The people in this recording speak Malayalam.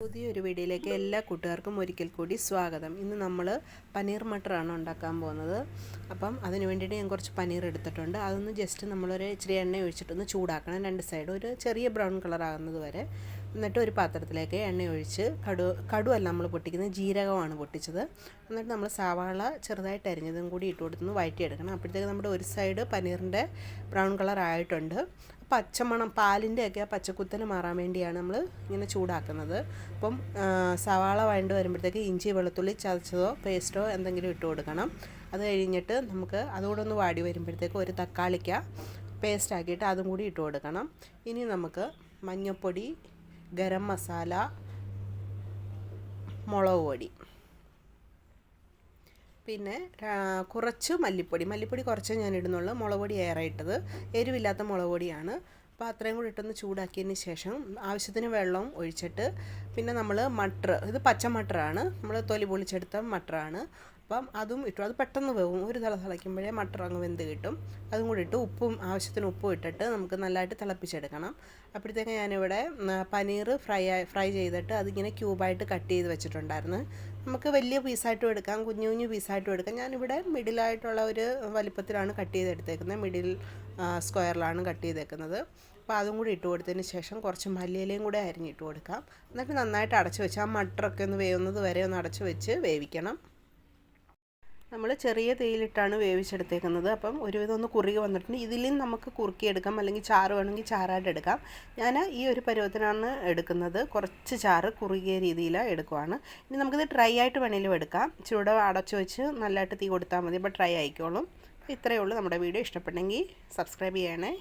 പുതിയൊരു വീഡിയോയിലേക്ക് എല്ലാ കൂട്ടുകാർക്കും ഒരിക്കൽ കൂടി സ്വാഗതം. ഇന്ന് നമ്മൾ പനീർ മട്ടറാണ് ഉണ്ടാക്കാൻ പോകുന്നത്. അപ്പം അതിന് വേണ്ടിയിട്ട് ഞാൻ കുറച്ച് പനീർ എടുത്തിട്ടുണ്ട്. അതൊന്ന് ജസ്റ്റ് നമ്മളൊരു ഇച്ചിരി എണ്ണ ഒഴിച്ചിട്ടൊന്ന് ചൂടാക്കണം. രണ്ട് സൈഡ് ഒരു ചെറിയ ബ്രൗൺ കളർ ആകുന്നത് വരെ എന്നിട്ട് ഒരു പാത്രത്തിലേക്ക് എണ്ണ ഒഴിച്ച് കടു കടുവല്ല നമ്മൾ പൊട്ടിക്കുന്നത് ജീരകമാണ് പൊട്ടിച്ചത്. എന്നിട്ട് നമ്മൾ സവാള ചെറുതായിട്ട് അരിഞ്ഞതും കൂടി ഇട്ട് കൊടുത്തൊന്ന് വഴറ്റിയെടുക്കണം. അപ്പോഴത്തേക്ക് നമ്മുടെ ഒരു സൈഡ് പനീറിന്റെ ബ്രൗൺ കളർ ആയിട്ടുണ്ട്. പച്ചമണം പാലിന്റെയൊക്കെ ആ പച്ചക്കുത്തൽ മാറാൻ വേണ്ടിയാണ് നമ്മൾ ഇങ്ങനെ ചൂടാക്കുന്നത്. അപ്പം സവാള വഴണ്ട് വരുമ്പോഴത്തേക്ക് ഇഞ്ചി വെളുത്തുള്ളി ചതച്ചതോ പേസ്റ്റോ എന്തെങ്കിലും ഇട്ട് കൊടുക്കണം. അത് കഴിഞ്ഞിട്ട് നമുക്ക് അതുകൂടെ ഒന്ന് വാടി വരുമ്പോഴത്തേക്ക് ഒരു തക്കാളിക്ക പേസ്റ്റ് ആക്കിയിട്ട് അതും കൂടി ഇട്ട് കൊടുക്കണം. ഇനി നമുക്ക് മഞ്ഞൾപ്പൊടി ഗരം മസാല മുളക് പൊടി. പിന്നെ കുറച്ച് മല്ലിപ്പൊടി. മല്ലിപ്പൊടി കുറച്ചേ ഞാൻ ഇടുന്നുള്ളൂ. മുളക് പൊടി ഏറെ ഇട്ടത്. എരിവില്ലാത്ത മുളക് പൊടിയാണ്. അപ്പോൾ അത്രയും കൂടി ഇട്ടൊന്ന് ചൂടാക്കിയതിന് ശേഷം ആവശ്യത്തിന് വെള്ളം ഒഴിച്ചിട്ട് പിന്നെ നമ്മൾ മട്ടർ ഇത് പച്ച മട്ടറാണ്. നമ്മൾ തൊലി പൊളിച്ചെടുത്ത മട്ടറാണ്. അപ്പം അതും ഇട്ടു. അത് പെട്ടെന്ന് വേവും. ഒരു തല തിളയ്ക്കുമ്പോഴേ മട്ടർ അങ്ങ് വെന്ത് കിട്ടും. അതും കൂടി ഇട്ട് ഉപ്പും ആവശ്യത്തിന് ഉപ്പും ഇട്ടിട്ട് നമുക്ക് നല്ലതായിട്ട് തിളപ്പിച്ചെടുക്കണം. അപ്പോഴത്തേക്ക് ഞാനിവിടെ പനീർ ഫ്രൈ ഫ്രൈ ചെയ്തിട്ട് അതിങ്ങനെ ക്യൂബായിട്ട് കട്ട് ചെയ്ത് വെച്ചിട്ടുണ്ടായിരുന്നു. നമുക്ക് വലിയ പീസായിട്ടും എടുക്കാം. കുഞ്ഞു കുഞ്ഞു പീസായിട്ടും എടുക്കാം. ഞാനിവിടെ മിഡിലായിട്ടുള്ള ഒരു വലിപ്പത്തിലാണ് കട്ട് ചെയ്തെടുത്തേക്കുന്നത്. മിഡിൽ സ്ക്വയറിലാണ് കട്ട് ചെയ്തേക്കുന്നത്. അപ്പോൾ അതും കൂടി ഇട്ട് കൊടുത്തതിന് ശേഷം കുറച്ച് മല്ലിയിലയും കൂടെ അരിഞ്ഞിട്ട് കൊടുക്കാം. എന്നിട്ട് നന്നായിട്ട് അടച്ചു വെച്ച് ആ മട്ടറൊക്കെ ഒന്ന് വേവുന്നത് വരെ ഒന്ന് അടച്ചു വെച്ച് വേവിക്കണം. നമ്മൾ ചെറിയ തേയിലിട്ടാണ് വേവിച്ചെടുത്തേക്കുന്നത്. അപ്പം ഒരുവിധം ഒന്ന് കുറുകി വന്നിട്ടുണ്ട്. ഇതിലും നമുക്ക് കുറുക്കിയെടുക്കാം. അല്ലെങ്കിൽ ചാറ് വേണമെങ്കിൽ ചാറായിട്ട് എടുക്കാം. ഞാൻ ഈ ഒരു പരുവത്തിനാണ് എടുക്കുന്നത്. കുറച്ച് ചാറ് കുറുകിയ രീതിയിൽ എടുക്കുവാണ്. ഇനി നമുക്കിത് ഡ്രൈ ആയിട്ട് വേണമെങ്കിലും എടുക്കാം. ചൂട് അടച്ചു വെച്ച് നല്ലതായിട്ട് തീ കൊടുത്താൽ മതി. അപ്പോൾ ഡ്രൈ ആയിക്കോളും. ഇത്രയേ ഉള്ളൂ. നമ്മുടെ വീഡിയോ ഇഷ്ടപ്പെട്ടെങ്കിൽ സബ്സ്ക്രൈബ് ചെയ്യണേ.